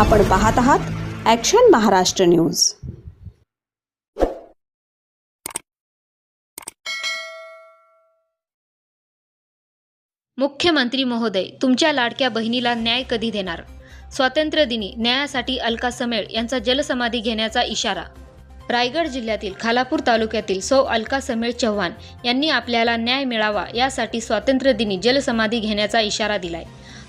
आपण पाहत आहात ॲक्शन महाराष्ट्र न्यूज मुख्यमंत्री महोदय तुमच्या लाडक्या बहिणीला न्याय कधी देणार? स्वातंत्र्यदिनी न्यायासाठी अलका समेळ यांचा जलसमाधी घेण्याचा इशारा. रायगड जिल्ह्यातील खालापूर तालुक्यातील सौ अलका समेळ चव्हाण यांनी आपल्याला न्याय मिळावा यासाठी स्वातंत्र्यदिनी जलसमाधी घेण्याचा इशारा दिलाय.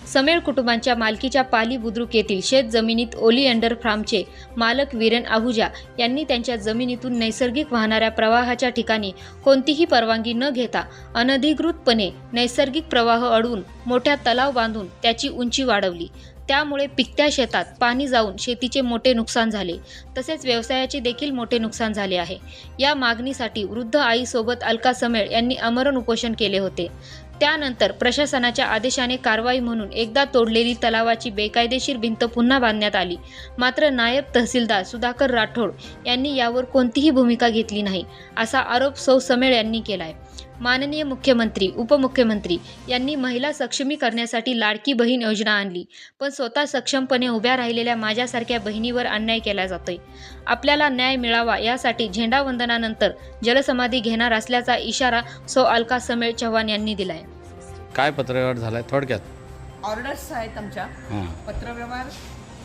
समेळ कुटुंबांच्या मालकीच्या पाली बुद्रुक येथील शेत जमिनीत ओलिएंडर फार्मचे मालक वीरेन आहुजा यांनी त्यांच्या जमिनीतून नैसर्गिक वाहणाऱ्या प्रवाहाच्या ठिकाणी कोणतीही परवानगी न घेता अनधिकृतपणे नैसर्गिक प्रवाह अडवून मोठ्या तलाव बांधून त्याची उंची वाढवली. त्यामुळे पिकत्या शेतात पाणी जाऊन शेतीचे मोठे नुकसान झाले. तसेच व्यवसायाचे देखील मोठे नुकसान झाले आहे. या मागणीसाठी वृद्ध आईसोबत अलका समेळ यांनी अमरण उपोषण केले होते. त्यानंतर प्रशासनाच्या आदेशाने कारवाई म्हणून एकदा तोडलेली तलावाची बेकायदेशीर भिंत पुन्हा बांधण्यात आली. मात्र नायब तहसीलदार सुधाकर राठोड यांनी यावर कोणतीही भूमिका घेतली नाही असा आरोप सौ समेळ यांनी केलाय. माननीय मुख्यमंत्री उपमुख्यमंत्री यांनी महिला सक्षमीकरणासाठी लाडकी बहीण योजना आणली पण स्वतः सक्षमपणे उभ्या राहिलेल्या माझ्यासारख्या बहिणीवर अन्याय केला जातोय. आपल्याला न्याय मिळावा यासाठी झेंडावंदनानंतर जलसमाधी घेणार असल्याचा इशारा सौ अलका समेळ चव्हाण यांनी दिलाय. काय पत्रव्यवहार झालाय? थोडक्यात. ऑर्डर्स आहेत आमच्या. हां. पत्रव्यवहार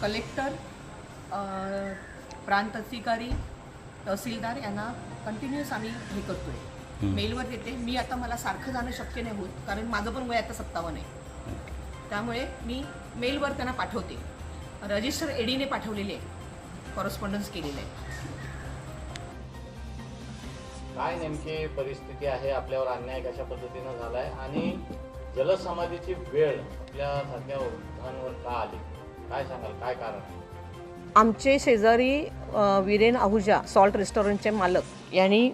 कलेक्टर अ, प्रांत अधिकारी तहसीलदार यांना कंटिन्युअस आम्ही हे करतोय. मेलवर देते मी आता मला सारखं जाणं शक्य नाही होत कारण माझं पण वय आता सत्तावन्न आहे. त्यामुळे मी मेलवर त्यांना पाठवते. रजिस्टर एडीने पाठवलेले आहे. कॉरेस्पॉन्डन्स केलेलं आहे. काय नेमकी परिस्थिती आहे? आपल्यावर अन्याय कशा पद्धतीनं झालाय? आणि जलसमाधीची वेळ आपल्यासारख्या वृद्धांवर का आली? काय सांगाल? काय कारण? आमचे शेजारी अ, आहुजा सॉल्ट रेस्टॉरंटचे मालक यांनी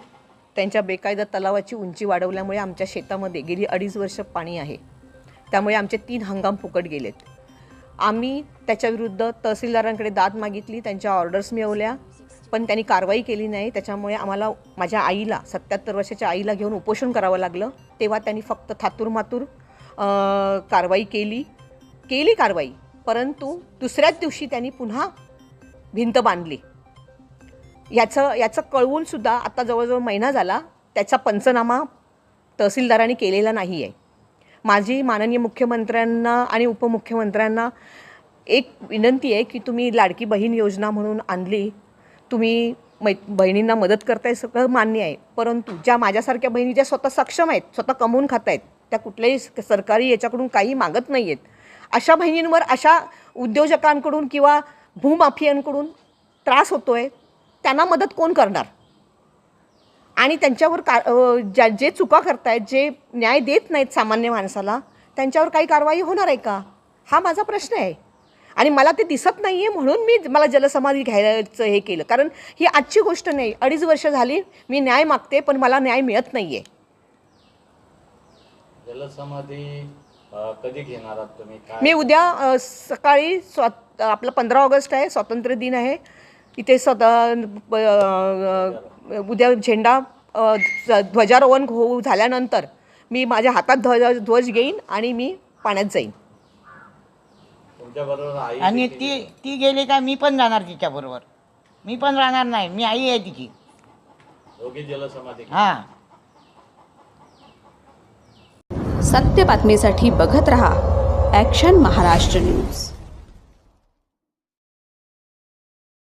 त्यांच्या बेकायदा तलावाची उंची वाढवल्यामुळे आमच्या शेतामध्ये गेली अडीच वर्ष पाणी आहे. त्यामुळे आमचे तीन हंगाम फुकट गेलेत. आम्ही त्याच्याविरुद्ध तहसीलदारांकडे दाद मागितली त्यांच्या ऑर्डर्स मिळवल्या पण त्यांनी कारवाई केली नाही. त्याच्यामुळे आम्हाला माझ्या आईला सत्याहत्तर वर्षाच्या आईला घेऊन उपोषण करावं लागलं. तेव्हा त्यांनी फक्त थातूर मातूर कारवाई केली. केली कारवाई परंतु दुसऱ्याच दिवशी त्यांनी पुन्हा भिंत बांधली. याचं याचं कळवून सुद्धा आता जवळजवळ महिना झाला त्याचा पंचनामा तहसीलदारांनी केलेला नाही आहे माझी माननीय मुख्यमंत्र्यांना आणि उपमुख्यमंत्र्यांना एक विनंती आहे की तुम्ही लाडकी बहीण योजना म्हणून आणली तुम्ही मै बहिणींना मदत करताय सगळं मान्य आहे. परंतु ज्या माझ्यासारख्या बहिणी ज्या स्वतः सक्षम आहेत स्वतः कमवून खात आहेत त्या कुठल्याही सरकारी याच्याकडून काही मागत नाही आहेत अशा बहिणींवर अशा उद्योजकांकडून किंवा भूमाफियांकडून त्रास होतो आहे त्यांना मदत कोण करणार? आणि त्यांच्यावर का ज्या जे चुका करतायत जे न्याय देत नाहीत सामान्य माणसाला त्यांच्यावर काही कारवाई होणार आहे का? हा माझा प्रश्न आहे. आणि मला ते दिसत नाही आहे म्हणून मी मला जलसमाधी घ्यायचं हे केलं. कारण ही आजची गोष्ट नाही. अडीच वर्ष झाली मी न्याय मागते पण मला न्याय मिळत नाही आहे जलसमाधी कधी घेणार आहात तुम्ही? मी उद्या अ, सकाळी स्वात आपलं पंधरा ऑगस्ट आहे स्वातंत्र्य दिन आहे. इथे अ, उद्या झेंडा अ, ध्व- ध्वजारोहण होऊ झाल्यानंतर मी माझ्या हातात ध्वज ध्वज घेईन आणि मी पाण्यात जाईन. तुमच्या बरोबर आई आणि ती ती गेली का मी पण जाणार तिच्याबरोबर. मी पण राहणार नाही मी आई आहे तिची. दोघी जलसमाधी हां. सत्य बातमीसाठी बघत रहा ॲक्शन महाराष्ट्र न्यूज